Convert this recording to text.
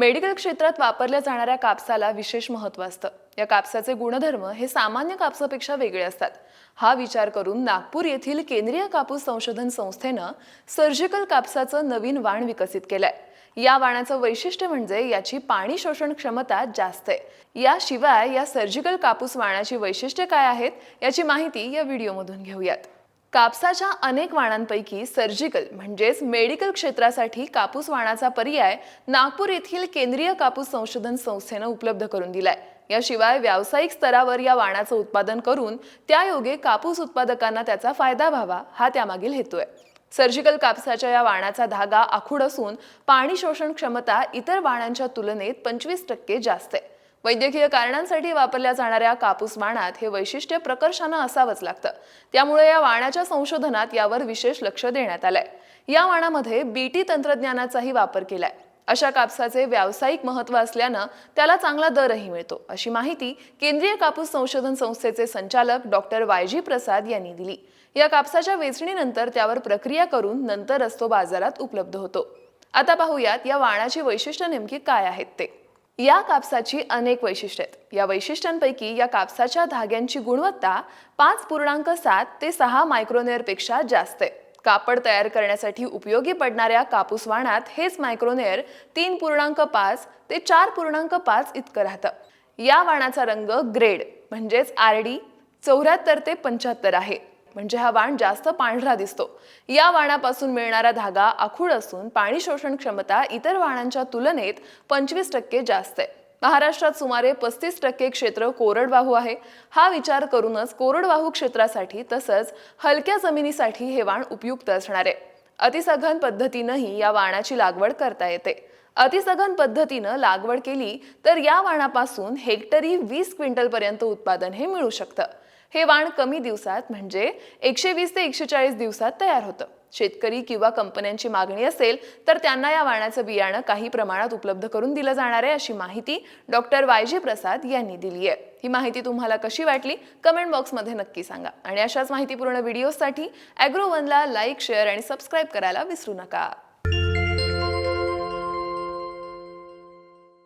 Medical क्षेत्रात वापरल्या जाणाऱ्या कापसाला विशेष महत्त्व असतं. या कापसाचे गुणधर्म हे सामान्य कापसापेक्षा वेगळे असतात. हा विचार करून नागपूर येथील केंद्रीय कापूस संशोधन संस्थेनं सर्जिकल कापसाचं नवीन वाण विकसित केलंय. या वाणाचं वैशिष्ट्य म्हणजे याची पाणी शोषण क्षमता जास्त आहे. याशिवाय या सर्जिकल कापूस वाणाची वैशिष्ट्ये काय आहेत याची माहिती या व्हिडिओमधून घेऊयात. कापसाच्या अनेक वाणांपैकी सर्जिकल म्हणजेच मेडिकल क्षेत्रासाठी कापूस वाणाचा पर्याय नागपूर येथील केंद्रीय कापूस संशोधन संस्थेनं उपलब्ध करून दिलाय. याशिवाय व्यावसायिक स्तरावर या वाणाचं उत्पादन करून त्यायोगे कापूस उत्पादकांना त्याचा फायदा व्हावा हा त्यामागील हेतू आहे. सर्जिकल कापसाच्या या वाणाचा धागा आखूड असून पाणी शोषण क्षमता इतर वाणांच्या तुलनेत पंचवीस टक्के जास्त आहे. वैद्यकीय कारणांसाठी वापरल्या जाणाऱ्या कापूस वाणात हे वैशिष्ट्य प्रकर्षानं असावंच लागतं. त्यामुळे या वाणाच्या संशोधनात यावर विशेष लक्ष देण्यात आलंय. या वाणामध्ये बीटी तंत्रज्ञानाचाही वापर केलाय. अशा कापसाचे व्यावसायिक महत्त्व असल्यानं त्याला चांगला दरही मिळतो अशी माहिती केंद्रीय कापूस संशोधन संस्थेचे संचालक डॉक्टर वायजी प्रसाद यांनी दिली. या कापसाच्या वेचणीनंतर त्यावर प्रक्रिया करून नंतरच तो बाजारात उपलब्ध होतो. आता पाहूयात या वाणाची वैशिष्ट्य नेमकी काय आहेत ते. या कापसाची अनेक वैशिष्ट्ये आहेत. या वैशिष्ट्यांपैकी या कापसाच्या धाग्यांची गुणवत्ता पाच पूर्णांक सात ते सहा मायक्रोनेअरपेक्षा जास्त आहे. कापड तयार करण्यासाठी उपयोगी पडणाऱ्या कापूस वाणात हेच मायक्रोनेअर तीन पूर्णांक पाच ते चार पूर्णांक पाच इतकं राहतं. या वाणाचा रंग ग्रेड म्हणजेच आर डी चौऱ्याहत्तर ते पंच्याहत्तर आहे. म्हणजे हा वाण जास्त पांढरा दिसतो. या वाणापासून मिळणारा धागा आखूड असून पाणी शोषण क्षमता इतर वाणांच्या तुलनेत पंचवीस टक्के जास्त आहे. महाराष्ट्रात सुमारे पस्तीस टक्के क्षेत्र कोरडवाहू आहे. हा विचार करूनच कोरडवाहू क्षेत्रासाठी तसंच हलक्या जमिनीसाठी हे वाण उपयुक्त असणार आहे. अतिसघन पद्धतीनंही या वाणाची लागवड करता येते. अतिसघन पद्धतीनं लागवड केली तर या वाणापासून हेक्टरी वीस क्विंटलपर्यंत उत्पादन हे मिळू शकतं. हे वाण कमी दिवसात म्हणजे एकशे वीस ते एकशे चाळीस दिवसात तयार होतं. शेतकरी किंवा कंपन्यांची मागणी असेल तर त्यांना या वाणाचं बियाणं काही प्रमाणात उपलब्ध करून दिलं जाणार आहे अशी माहिती डॉक्टर वाय जी प्रसाद यांनी दिली आहे. ही माहिती तुम्हाला कशी वाटली? कमेंट बॉक्समध्ये नक्की सांगा. आणि अशाच माहितीपूर्ण व्हिडिओसाठी ॲग्रो वनला लाईक शेअर आणि सबस्क्राईब करायला विसरू नका.